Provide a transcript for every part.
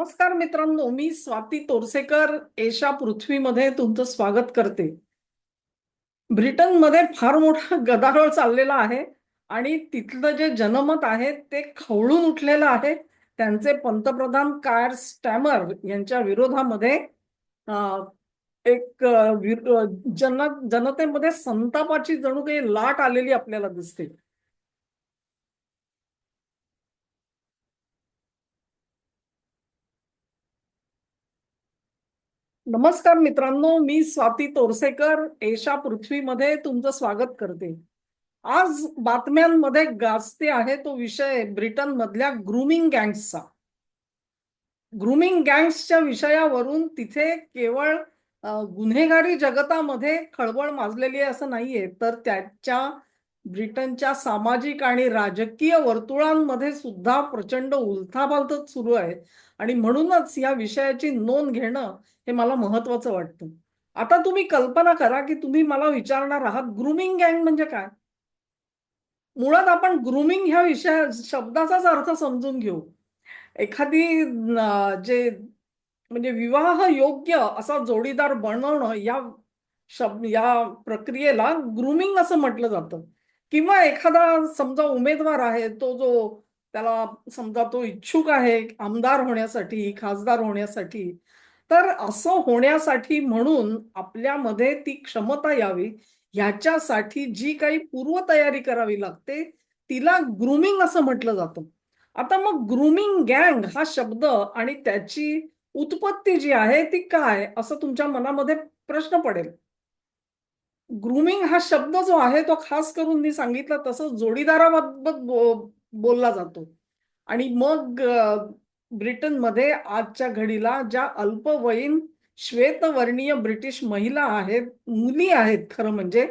नमस्कार मित्रांनो मी स्वाती तोरसेकर एशा पृथ्वीमध्ये तुमचं स्वागत करते. ब्रिटनमध्ये फार मोठा गदारोळ चाललेला आहे आणि तिथलं जे जनमत आहे ते खवळून उठलेलं आहे. त्यांचे पंतप्रधान कार स्टॅमर यांच्या विरोधामध्ये एक जन जनतेमध्ये संतापाची जणू काही लाट आलेली आपल्याला दिसते. नमस्कार मित्रांनो मी स्वाती तोरसेकर एशा पृथ्वीमध्ये तुमचं स्वागत करते. आज बातम्यांमध्ये गाजते आहे तो विषय ब्रिटन मधल्या ग्रुमिंग गँग्सचा. ग्रुमिंग गँग्सच्या विषयावरून तिथे केवळ गुन्हेगारी जगतामध्ये खळबळ माजलेली आहे असं नाहीये तर त्याच्या ब्रिटनच्या सामाजिक आणि राजकीय वर्तुळांमध्ये सुद्धा प्रचंड उलथापालथ सुरू आहे. आणि म्हणूनच या विषयाची नोंद घेणं हे मला महत्वाचं वाटतं. आता तुम्ही कल्पना करा की तुम्ही मला विचारणार आहात ग्रुमिंग गँग म्हणजे काय? मुळात आपण ग्रुमिंग ह्या विषया शब्दाचाच अर्थ समजून घेऊ. एखादी जे म्हणजे विवाह योग्य असा जोडीदार बनवणं या शब्द या प्रक्रियेला ग्रुमिंग असं म्हटलं जातं. किंवा एखादा समजा उमेदवार आहे तो जो त्याला समजा तो इच्छुक आहे आमदार होण्यासाठी खासदार होण्यासाठी तर असं होण्यासाठी म्हणून आपल्यामध्ये ती क्षमता यावी. ह्याच्यासाठी जी काही पूर्वतयारी करावी लागते तिला ग्रुमिंग असं म्हटलं जातं. आता मग ग्रुमिंग गँग हा शब्द आणि त्याची उत्पत्ती जी आहे ती काय? असं तुमच्या मनामध्ये प्रश्न पडेल. ग्रुमिंग हा शब्द जो आहे तो खास करून मी सांगितला तसं जोडीदाराबाबत बोलला जातो. आणि मग ब्रिटनमध्ये आजच्या घडीला ज्या अल्पवयीन श्वेतवर्णीय ब्रिटिश महिला आहेत मुली आहेत खरं म्हणजे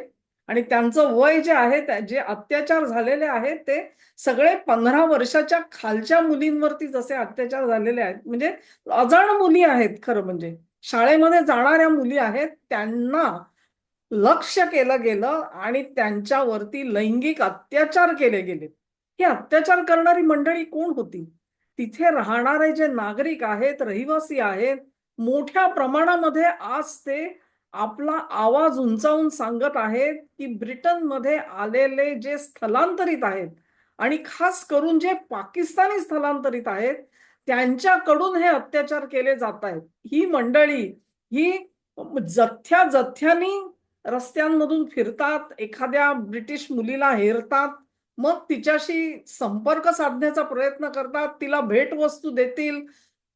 आणि त्यांचं वय जे आहे जे अत्याचार झालेले आहेत ते सगळे पंधरा वर्षाच्या खालच्या मुलींवरती जसे अत्याचार झालेले आहेत म्हणजे अजाण मुली आहेत खरं म्हणजे. शाळेमध्ये जाणाऱ्या मुली आहेत त्यांना लक्ष केलं गेलं आणि त्यांच्यावरती लैंगिक अत्याचार केले गेले. ही अत्याचार करणारी मंडळी कोण होती? तिथे राहणारे जे नागरिक आहेत रहिवासी आहेत मोठ्या प्रमाणामध्ये आज ते आपला आवाज उंचावून सांगत आहेत की ब्रिटनमध्ये आलेले जे स्थलांतरित आहेत आणि खास करून जे पाकिस्तानी स्थलांतरित आहेत त्यांच्याकडून हे अत्याचार केले जात आहेत. ही मंडळी ही जथ्या जथ्यानी रस्त्यांमधून फिरतात एखाद्या ब्रिटिश मुलीला हेरतात मग तिच्याशी संपर्क साधण्याचा प्रयत्न करतात तिला भेटवस्तू देतील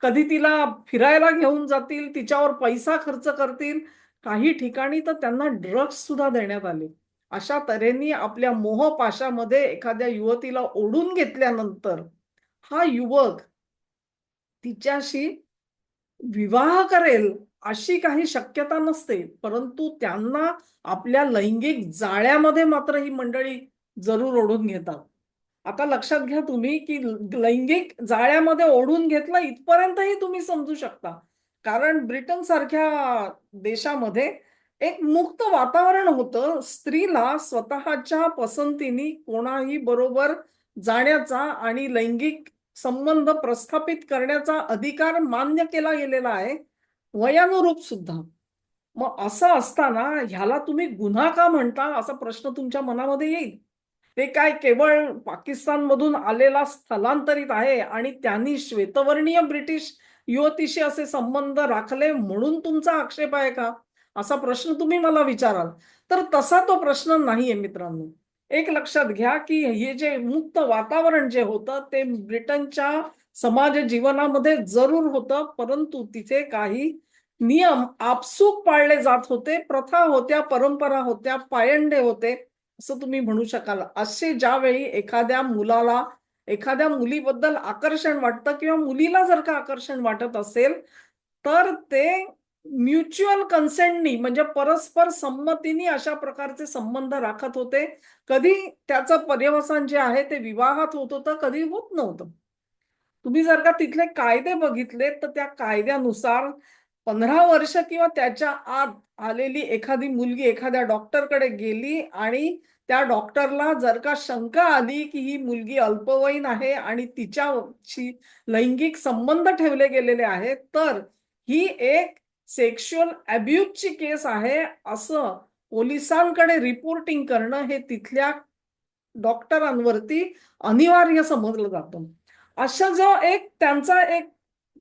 कधी तिला फिरायला घेऊन जातील तिच्यावर पैसा खर्च करतील काही ठिकाणी तर त्यांना ड्रग्स सुद्धा देण्यात आले. अशा तऱ्हेने आपल्या मोहपाशामध्ये एखाद्या युवतीला ओढून घेतल्यानंतर हा युवक तिच्याशी विवाह करेल अशी काही शक्यता नसते परंतु त्यांना आपल्या लैंगिक जाळ्यामध्ये मात्र ही मंडळी जरूर ओढून घेतात. आता लक्षात घ्या तुम्ही की लैंगिक जाळ्यामध्ये ओढून घेतलं इथपर्यंतही तुम्ही समजू शकता. कारण ब्रिटन सारख्या देशामध्ये एक मुक्त वातावरण होतं. स्त्रीला स्वतःच्या पसंतीने कोणाही बरोबर जाण्याचा आणि लैंगिक संबंध प्रस्थापित करण्याचा अधिकार मान्य केला गेलेला आहे. वयानुरूप सुद्धा. मग असं असताना ह्याला तुम्ही गुन्हा का म्हणता? असा प्रश्न तुमच्या मनामध्ये येईल. ते काय केवळ पाकिस्तानमधून आलेला स्थलांतरित आहे आणि त्यांनी श्वेतवर्णीय ब्रिटिश युवतीशी असे संबंध राखले म्हणून तुमचा आक्षेप आहे का? असा प्रश्न तुम्ही मला विचाराल. तर तसा तो प्रश्न नाहीये मित्रांनो. एक लक्षात घ्या की हे जे मुक्त वातावरण जे होतं ते ब्रिटनच्या समाज जीवनामध्ये जरूर होतं परंतु तिथे काही नियम आपसूक पाळले जात होते प्रथा होत्या परंपरा होत्या पायंडे होते असं तुम्ही म्हणू शकाल. असे ज्यावेळी एखाद्या मुलाला एखाद्या मुलीबद्दल आकर्षण वाटतं किंवा मुलीला जर का आकर्षण वाटत असेल तर ते म्युच्युअल कन्सेंटनी म्हणजे परस्पर संमतीने अशा प्रकारचे संबंध राखत होते. कधी त्याचं पर्यवसान जे आहे ते विवाहात होत होतं कधी होत नव्हतं. तुम्ही जर का तिथले कायदे बघितले तर त्या कायद्यानुसार पंधरा वर्ष किंवा त्याच्या आत आलेली एखादी मुलगी एखाद्या डॉक्टरकडे गेली आणि त्या डॉक्टरला जर का शंका आली की ही मुलगी अल्पवयीन आहे आणि तिच्याशी लैंगिक संबंध ठेवले गेलेले आहेत तर ही एक सेक्शुअल अब्युजची केस आहे असं पोलिसांकडे रिपोर्टिंग करणं हे तिथल्या डॉक्टरांवरती अनिवार्य समजलं जातं. अशा जो एक त्यांचा एक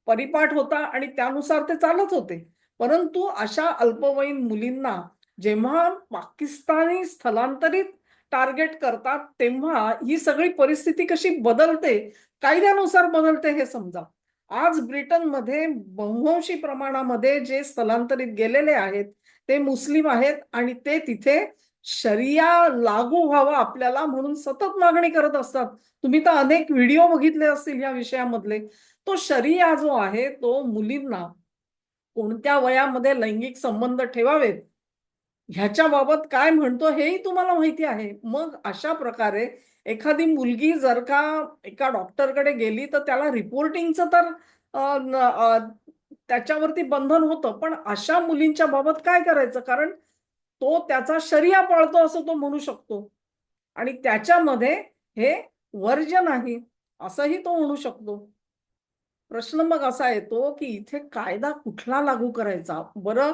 परिपाठ होता आणि त्यानुसार ते चालत होते. परंतु अशा अल्पवयीन मुलींना जेव्हा पाकिस्तानी स्थलांतरित टार्गेट करतात तेव्हा ही सगळी परिस्थिती कशी बदलते कायद्यानुसार बदलते हे समजा. आज ब्रिटनमध्ये बहुंशी प्रमाणामध्ये जे स्थलांतरित गेलेले आहेत ते मुस्लिम आहेत आणि ते तिथे शरिया लागू व्हावा आपल्याला म्हणून सतत मागणी करत असतात. तुम्ही तर अनेक व्हिडिओ बघितले असतील या विषयामधले. तो शरिया जो आहे तो मुलींना कोणत्या वयामध्ये लैंगिक संबंध ठेवावेत? ह्याच्या बाबत काय म्हणतो हेही तुम्हाला माहिती आहे. मग अशा प्रकारे एखादी मुलगी जर का एका डॉक्टरकडे गेली तर त्याला रिपोर्टिंगचं तर त्याच्यावरती बंधन होतं. पण अशा मुलींच्या बाबत काय करायचं? कारण तो त्याचा शरिया पाळतो असं तो म्हणू शकतो. आणि त्याच्यामध्ये हे वर्ज नाही असंही तो म्हणू शकतो. प्रश्न मग असा येतो की इथे कायदा कुठला लागू करायचा? बरं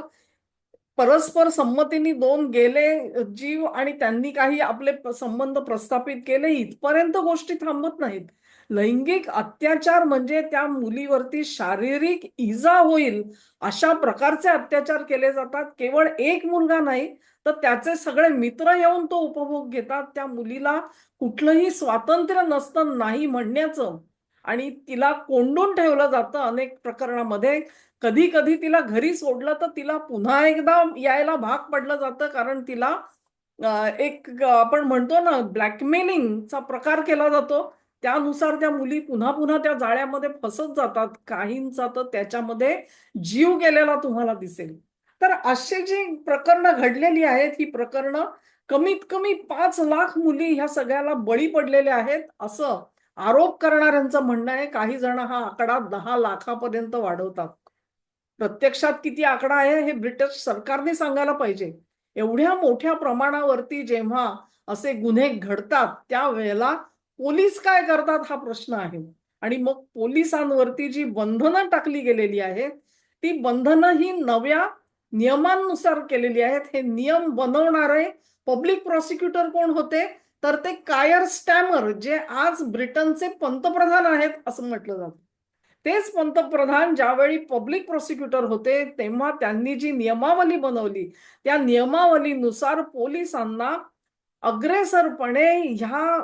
परस्पर संमतीने दोन गेले जीव आणि त्यांनी काही आपले संबंध प्रस्थापित केले इथपर्यंत गोष्टी थांबत नाहीत. लैंगिक अत्याचार म्हणजे त्या मुलीवरती शारीरिक इजा होईल अशा प्रकारचे अत्याचार केले जातात. केवळ एक मुलगा नाही तर त्याचे सगळे मित्र येऊन तो उपभोग घेतात. त्या मुलीला कुठलंही स्वातंत्र्य नसतं नाही म्हणण्याचं. आणि तिला कोंडून ठेवलं जातं अनेक प्रकरणामध्ये. कधी कधी तिला घरी सोडलं तर तिला पुन्हा एकदा यायला भाग पडलं जातं कारण तिला एक आपण म्हणतो ना ब्लॅकमेलिंगचा प्रकार केला जातो. त्यानुसार त्या मुली पुन्हा पुन्हा त्या जाळ्यामध्ये फसत जातात. काहींचा तर त्याच्यामध्ये जीव गेलेला तुम्हाला दिसेल. तर अशी जी प्रकरणं घडलेली आहेत ही प्रकरणं कमीत कमी पाच लाख मुली ह्या सगळ्याला बळी पडलेल्या आहेत असं आरोप करणाऱ्यांचं म्हणणं आहे काही जण हा आकडा दहा लाखापर्यंत वाढवतात. प्रत्यक्षात किती आकडा आहे हे ब्रिटिश सरकारने सांगायला पाहिजे. एवढ्या मोठ्या प्रमाणावरती जेव्हा असे गुन्हे घडतात त्यावेळेला पोलीस काय करतात हा प्रश्न आहे. आणि मग पोलिसांवरती जी बंधनं टाकली गेलेली आहेत ती बंधनं ही नव्या नियमांनुसार केलेली आहेत. हे नियम बनवणारे पब्लिक प्रॉसिक्युटर कोण होते? तर ते कायर स्टॅमर जे आज ब्रिटनचे पंतप्रधान आहेत असं म्हटलं जातं. तेच पंतप्रधान ज्यावेळी पब्लिक प्रॉसिक्युटर होते तेव्हा त्यांनी जी नियमावली बनवली त्या नियमावलीनुसार पोलिसांना अग्रेसरपणे ह्या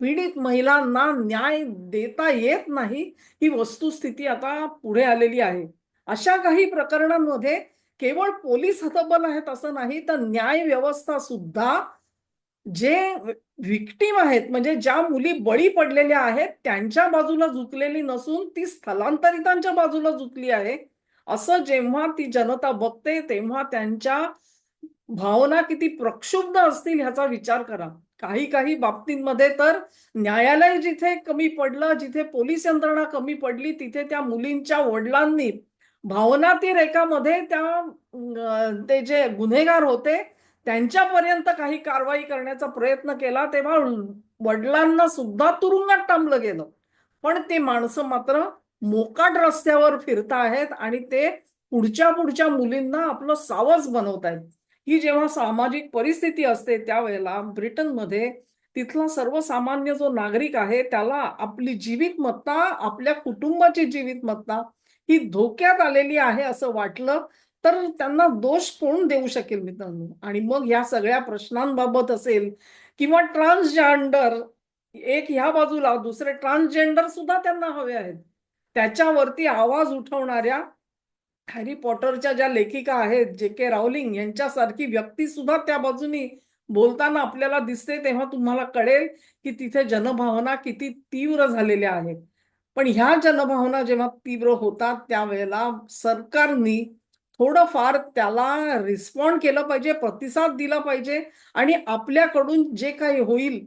पीडित महिलांना न्याय देता येत नाही ही वस्तुस्थिती आता पुढे आलेली आहे. अशा काही प्रकरणांमध्ये केवळ पोलीस हतबल आहेत असं नाही तर न्याय व्यवस्था सुद्धा जे विक्टीम आहेत म्हणजे ज्या मुली बळी पडलेल्या आहेत त्यांच्या बाजूला झुकलेली नसून ती स्थलांतरितांच्या बाजूला झुकली आहे. असं जेव्हा ती जनता बघते तेव्हा त्यांच्या भावना किती प्रक्षुब्ध असतील ह्याचा विचार करा. काही काही बाबतींमध्ये तर न्यायालय जिथे कमी पडलं जिथे पोलीस यंत्रणा कमी पडली तिथे त्या मुलींच्या वडिलांनी भावनातील रेखामध्ये त्या ते जे गुन्हेगार होते त्यांच्यापर्यंत काही कारवाई करण्याचा प्रयत्न केला तेव्हा वडिलांना सुद्धा तुरुंगात टांबलं गेलं. पण ते माणसं मात्र मोकाट रस्त्यावर फिरता आहेत आणि ते पुढच्या पुढच्या मुलींना आपलं सावज बनवत आहेत. ही जेव्हा सामाजिक परिस्थिती असते त्यावेळेला ब्रिटनमध्ये तिथला सर्वसामान्य जो नागरिक आहे त्याला आपली जीवितमत्ता आपल्या कुटुंबाची जीवितमत्ता ही धोक्यात आलेली आहे असं वाटलं. तर त्यांना दोष कोण देऊ शकेल मित्रांनो? आणि मग या सगळ्या प्रश्नांबाबत असेल किंवा ट्रान्सजेंडर एक ह्या बाजूला दुसरे ट्रान्सजेंडर सुद्धा त्यांना हवे आहेत. त्याच्यावरती आवाज उठवणाऱ्या हॅरी पॉटरच्या ज्या लेखिका आहेत जे के रावलिंग यांच्यासारखी व्यक्ती सुद्धा त्या बाजूनी बोलताना आपल्याला दिसते तेव्हा तुम्हाला कळेल की तिथे जनभावना किती तीव्र झालेल्या आहेत. पण ह्या जनभावना जेव्हा तीव्र होतात त्यावेळेला सरकारनी थोडंफार त्याला रिस्पॉन्ड केलं पाहिजे प्रतिसाद दिला पाहिजे आणि आपल्याकडून जे काही होईल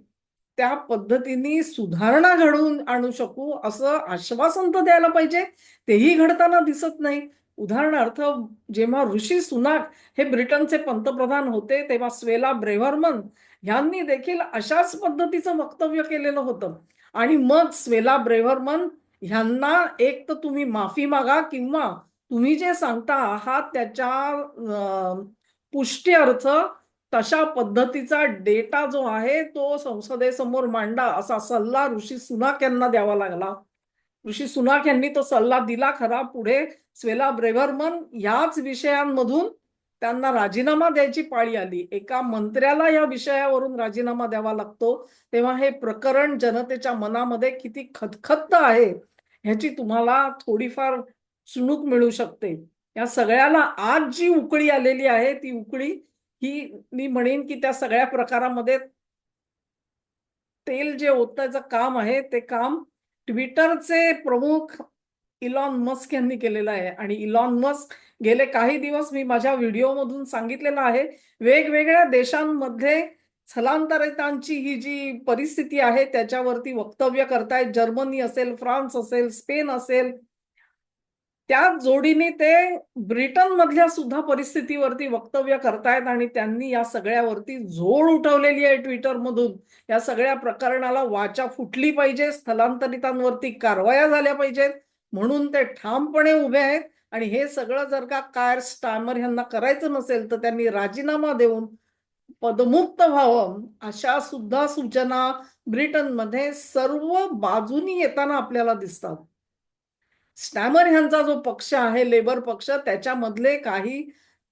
त्या पद्धतीने सुधारणा घडवून आणू शकू असं आश्वासन तर द्यायला पाहिजे. तेही घडताना दिसत नाही. उदाहरणार्थ जेव्हा ऋषी सुनाक हे ब्रिटनचे पंतप्रधान होते तेव्हा स्वेला ब्रेव्हरमन ह्यांनी देखील अशाच पद्धतीचं वक्तव्य केलेलं होतं. आणि मग स्वेला ब्रेव्हरमन ह्यांना एक तर तुम्ही माफी मागा किंवा तुम्ही जे सांगता आहात त्याच्या पुष्टी अर्थ तशा पद्धतीचा डेटा जो आहे तो संसदेसमोर मांडा असा सल्ला ऋषी सुनाक यांना द्यावा लागला. ऋषी सुनाक यांनी तो सल्ला दिला खरा. पुढे स्वेला ब्रेव्हरमन याच विषयांमधून त्यांना राजीनामा द्यायची पाळी आली. एका मंत्र्याला या विषयावरून राजीनामा द्यावा लागतो. तेव्हा हे प्रकरण जनतेच्या मनामध्ये किती खतखत्त आहे ह्याची तुम्हाला थोडीफार चुणूक मिळू शकते. या सगळ्याला आज जी उकळी आलेली आहे ती उकळी ही मी म्हणेन की त्या सगळ्या प्रकारामध्ये तेल जे ओतायचं काम आहे ते काम ट्विटरचे प्रमुख इलॉन मस्क यांनी केलेलं आहे. आणि इलॉन मस्क गेले काही दिवस मी माझ्या व्हिडिओमधून सांगितलेलं आहे वेगवेगळ्या देशांमध्ये स्थलांतरितांची ही जी परिस्थिती आहे त्याच्यावरती वक्तव्य करतायत. जर्मनी असेल फ्रान्स असेल स्पेन असेल त्या जोडीने ते ब्रिटन मधल्या सुद्धा परिस्थितीवरती वक्तव्य करतायत आणि त्यांनी या सगळ्यावरती झोड उठवलेली आहे ट्विटर मधून. या सगळ्या प्रकरणाला वाचा फुटली पाहिजे स्थलांतरितांवरती कारवाया झाल्या पाहिजेत म्हणून ते ठामपणे उभे आहेत. आणि हे सगळं जर का कायर स्टामर यांना करायचं नसेल तर त्यांनी राजीनामा देऊन पदमुक्त व्हावं अशा सुद्धा सूचना ब्रिटनमध्ये सर्व बाजूनी येताना आपल्याला दिसतात. स्टॅमर ह्यांचा जो पक्ष आहे लेबर पक्ष त्याच्यामधले काही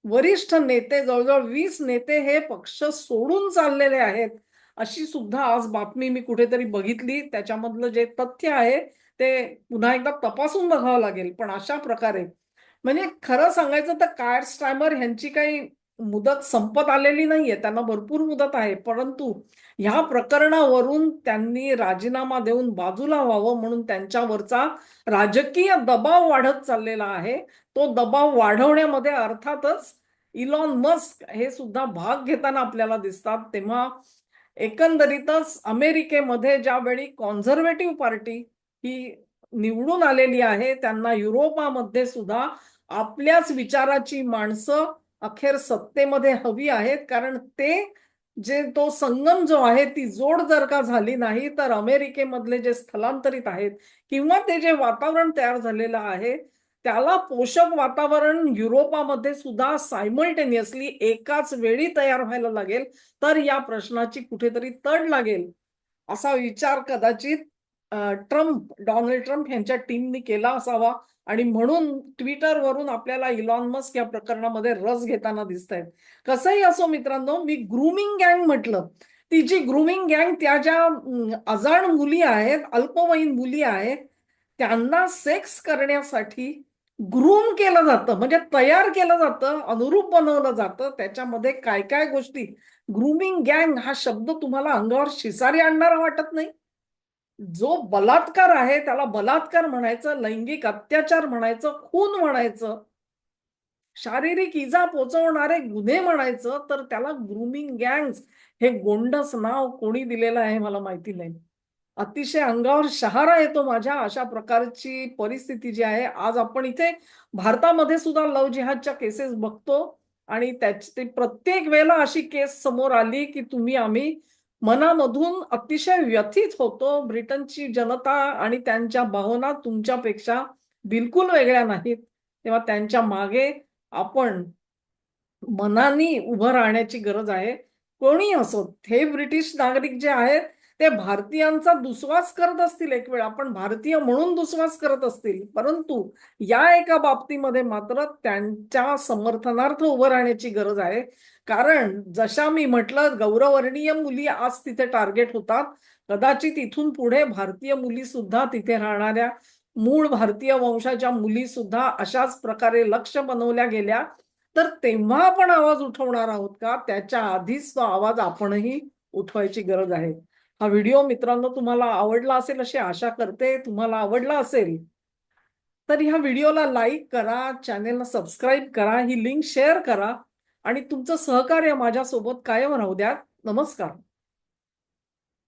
वरिष्ठ नेते जवळजवळ वीस नेते हे पक्ष सोडून चाललेले आहेत अशी सुद्धा आज बातमी मी कुठेतरी बघितली. त्याच्यामधलं जे तथ्य आहे ते पुन्हा एकदा तपासून बघावं लागेल. पण अशा प्रकारे म्हणजे खरं सांगायचं तर कायर स्टॅमर ह्यांची काही मुदत संपत आलेली नाहीये त्यांना भरपूर मुदत आहे. परंतु ह्या प्रकरणावरून त्यांनी राजीनामा देऊन बाजूला व्हावं म्हणून त्यांच्यावरचा राजकीय दबाव वाढत चाललेला आहे. तो दबाव वाढवण्यामध्ये अर्थातच इलॉन मस्क हे सुद्धा भाग घेताना आपल्याला दिसतात. तेव्हा एकंदरीतच अमेरिकेमध्ये ज्यावेळी कॉन्झर्वेटिव्ह पार्टी ही निवडून आलेली आहे त्यांना युरोपामध्ये सुद्धा आपल्याच विचाराची माणसं अखेर सत्तेमध्ये हवी आहेत कारण ते जे तो संगम जो आहे ती जोड जर का झाली नाही तर अमेरिकेमधले जे स्थलांतरित आहेत किंवा ते जे वातावरण तयार झालेलं आहे त्याला पोषक वातावरण युरोपामध्ये सुद्धा सायमल्टेनियसली एकाच वेळी तयार व्हायला लागेल तर या प्रश्नाची कुठेतरी तड लागेल असा विचार कदाचित ट्रम्प डोनाल्ड ट्रम्प यांच्या टीमनी केला असावा. आणि म्हणून ट्विटरवरून आपल्याला इलॉन मस्क या प्रकरणामध्ये रस घेताना दिसत आहेत कसंही असो मित्रांनो मी ग्रुमिंग गँग म्हटलं. ती जी ग्रुमिंग गँग त्या ज्या अजाण मुली आहेत अल्पवयीन मुली आहेत त्यांना सेक्स करण्यासाठी ग्रूम केलं जातं. म्हणजे तयार केलं जातं अनुरूप बनवलं जातं. त्याच्यामध्ये काय काय गोष्टी? ग्रुमिंग गँग हा शब्द तुम्हाला अंगावर शिसारी आणणारा वाटत नाही? जो बलात्कार आहे त्याला बलात्कार म्हणायचं लैंगिक अत्याचार म्हणायचं खून म्हणायचं शारीरिक इजा पोचवणारे गुन्हे म्हणायचं तर त्याला ग्रुमिंग गँग्स हे गोंडस नाव कोणी दिलेलं आहे मला माहिती नाही. अतिशय अंगावर शहारा येतो माझ्या अशा प्रकारची परिस्थिती जी आहे. आज आपण इथे भारतामध्ये सुद्धा लव जिहादच्या केसेस बघतो आणि त्याची प्रत्येक वेळेला अशी केस समोर आली की तुम्ही आम्ही मनामधून अतिशय व्यथित होतो. ब्रिटनची जनता आणि त्यांच्या भावना तुमच्यापेक्षा बिलकुल वेगळ्या नाहीत. तेव्हा त्यांच्या मागे आपण मनाने उभं राहण्याची गरज आहे. कोणी असो हे ब्रिटिश नागरिक जे आहेत ते भारतीयांचा दुस्वास करत असतील एक वेळ. आपण भारतीय म्हणून दुस्वास करत असतील. परंतु या एका बाबतीमध्ये मात्र त्यांच्या समर्थनार्थ उभं राहण्याची गरज आहे. कारण जशा मी म्हटलं गौरवर्णीय मुली आज तिथे टार्गेट होतात. कदाचित इथून पुढे भारतीय मुली सुद्धा तिथे राहणाऱ्या मूळ भारतीय वंशाच्या मुली सुद्धा अशाच प्रकारे लक्ष बनवल्या गेल्या. तर तेव्हा आपण आवाज उठवणार आहोत का? त्याच्या आधीच तो आवाज आपणही उठवायची गरज आहे. हा व्हिडिओ मित्रांनो तुम्हाला आवडला असेल अशी आशा करते. तुम्हाला आवडला असेल तर ह्या व्हिडिओला लाईक करा चॅनेलला सबस्क्राईब करा ही लिंक शेअर करा. आणि तुमचं सहकार्य माझ्यासोबत कायम राहू द्या नमस्कार.